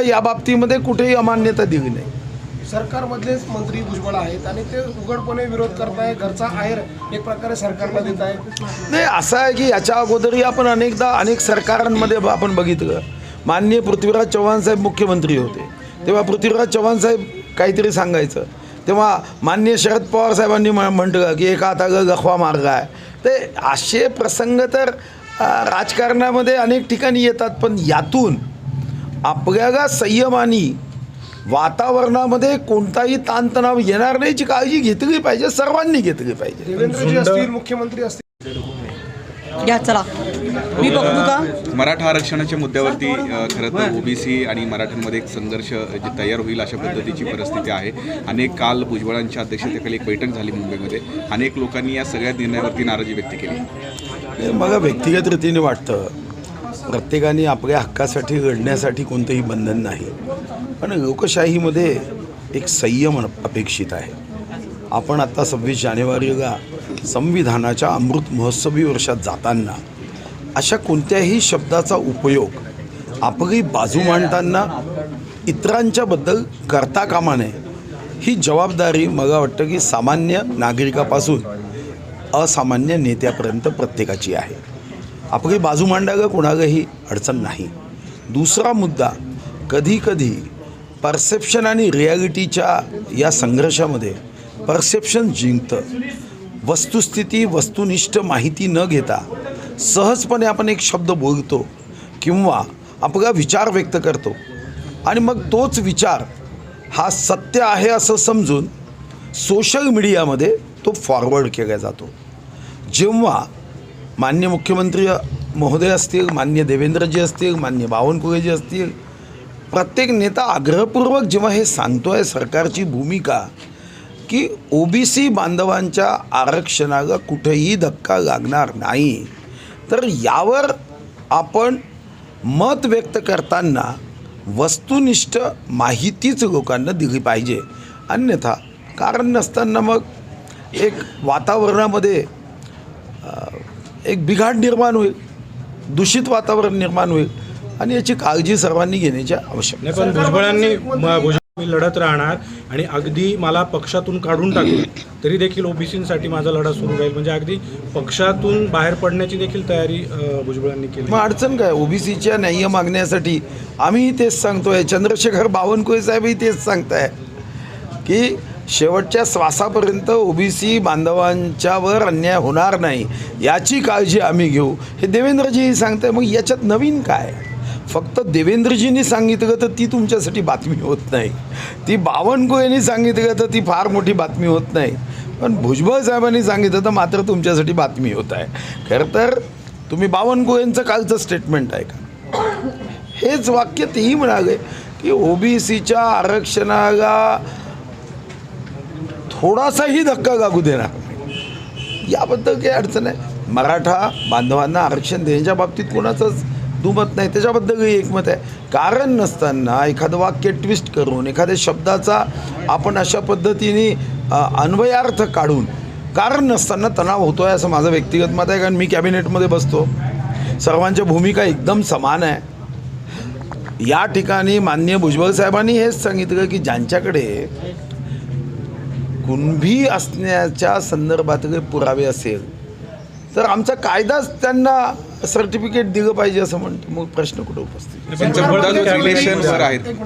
या बाबतीमध्ये कुठेही अमान्यता दिली नाही. सरकारमधलेच मंत्री भुजबळ आहेत आणि ते उघडपणे विरोध करताय घरचा आहेर एक प्रकारे सरकारला देत आहे नाही असं आहे की याच्या अगोदरही आपण अनेकदा अनेक सरकारांमध्ये आपण बघितलं. माननीय पृथ्वीराज चव्हाण साहेब मुख्यमंत्री होते. तेव्हा पृथ्वीराज चव्हाण साहेब काहीतरी सांगायचं. तेव्हा माननीय शरद पवार साहेबांनी म्ह- म्हटलं की एका हाताला गखवा मार्ग आहे. ते असे प्रसंग तर राजकारणामध्ये अनेक ठिकाणी येतात पण यातून आपल्याला संयमानी वातावरणामध्ये कोणताही ताणतणाव येणार नाहीची काळजी घेतली पाहिजे सर्वांनी घेतली पाहिजे. देवेंद्रजी असतील मुख्यमंत्री असतील. घ्या चला. मी का? मराठा आरक्षणाच्या मुद्द्यावरती खरं तर ओबीसी आणि मराठ्यांमध्ये एक संघर्ष जे तयार होईल अशा पद्धतीची परिस्थिती आहे. अनेक काल भुजबळांच्या अध्यक्षतेखाली एक बैठक झाली मुंबईमध्ये. अनेक लोकांनी या सगळ्या निर्णयावरती नाराजी व्यक्त केली. मला व्यक्तिगत रीतीने वाटतं. प्रत्येकाने आपल्या हक्कासाठी लढण्यासाठी कोणतंही बंधन नाही. पण लोकशाहीमध्ये एक संयम अपेक्षित आहे. आपण आत्ता सव्वीस जानेवारीला संविधानाच्या अमृत महोत्सवी वर्षात जाताना अशा कोणत्याही शब्दाचा उपयोग आपली बाजू मांडताना इतरांच्याबद्दल करता कामा नये ही जबाबदारी मला वाटतं की सामान्य नागरिकापासून असामान्य नेत्यापर्यंत प्रत्येकाची आहे. आपली बाजू मांडायला कोणालाही अडचण नाही. दुसरा मुद्दा कधीकधी परसेप्शन आणि रिॲलिटीच्या या संघर्षामध्ये परसेप्शन जिंकतं. वस्तुस्थिती वस्तुनिष्ठ माहिती न घेता सहजपणे आपण एक शब्द बोलतो किंवा आपला विचार व्यक्त करतो. आणि मग तोच विचार हा सत्य आहे असं समजून सोशल मीडियामध्ये तो फॉरवर्ड केला जातो. जेव्हा मान्य मुख्यमंत्री महोदय असतील मान्य देवेंद्रजी असतील मान्य बावनकुळेजी असतील प्रत्येक नेता आग्रहपूर्वक जेव्हा हे सांगतो आहे सरकारची भूमिका की ओ बी सी बांधवांच्या आरक्षणाला कुठेही धक्का लागणार नाही तर यावर आपण मत व्यक्त करताना वस्तुनिष्ठ माहितीच लोकांना दिली पाहिजे. अन्यथा कारण नसताना मग एक वातावरणामध्ये एक बिघाड निर्माण होईल दूषित वातावरण निर्माण होईल आणि याची काळजी सर्वांनी घेण्याची आवश्यकता नाही पण भुजबळांनी भुजबळ मी लढत राहणार आणि अगदी मला पक्षातून काढून टाकलं तरी देखील ओबीसीसाठी माझा लढा सुरू राहील. म्हणजे अगदी पक्षातून बाहेर पडण्याची देखील तयारी भुजबळांनी केली. मग अडचण काय? ओबीसीच्या न्याय्य मागण्यासाठी आम्हीही तेच सांगतोय. चंद्रशेखर बावनकुळे साहेबही तेच सांगताय की शेवटच्या श्वासापर्यंत ओबीसी बांधवांच्यावर अन्याय होणार नाही याची काळजी आम्ही घेऊ. हे देवेंद्रजीही आहे मग याच्यात नवीन काय? फक्त देवेंद्रजींनी सांगितलं तर ती तुमच्यासाठी बातमी होत नाही. ती बावनकुळेंनी सांगितलं तर ती फार मोठी बातमी होत नाही. पण भुजबळ साहेबांनी सांगितलं तर मात्र तुमच्यासाठी बातमी होत आहे. खरं तर तुम्ही बावनकुळेंचं कालचं स्टेटमेंट आहे का हेच वाक्य तेही म्हणाले की ओबीसीच्या आरक्षणाला थोडासाही धक्का लागू देणार. याबद्दल काही अडचण आहे मराठा बांधवांना आरक्षण देण्याच्या बाबतीत कोणाचंच दुमत नाही. त्याच्याबद्दलही एकमत आहे. कारण नसताना एखादं वाक्य ट्विस्ट करून एखाद्या शब्दाचा आपण अशा पद्धतीने अन्वयार्थ काढून कारण नसताना तणाव होतो आहे असं माझं व्यक्तिगत मत आहे. कारण मी कॅबिनेटमध्ये बसतो. सर्वांच्या भूमिका एकदम समान आहे. या ठिकाणी माननीय भुजबळ साहेबांनी हेच सांगितलं की ज्यांच्याकडे कुणबी असण्याच्या संदर्भात पुरावे असेल. तर आमचा कायदाच त्यांना सर्टिफिकेट दिलं पाहिजे असं म्हणतो. मग प्रश्न कुठं उपस्थित? आहेत.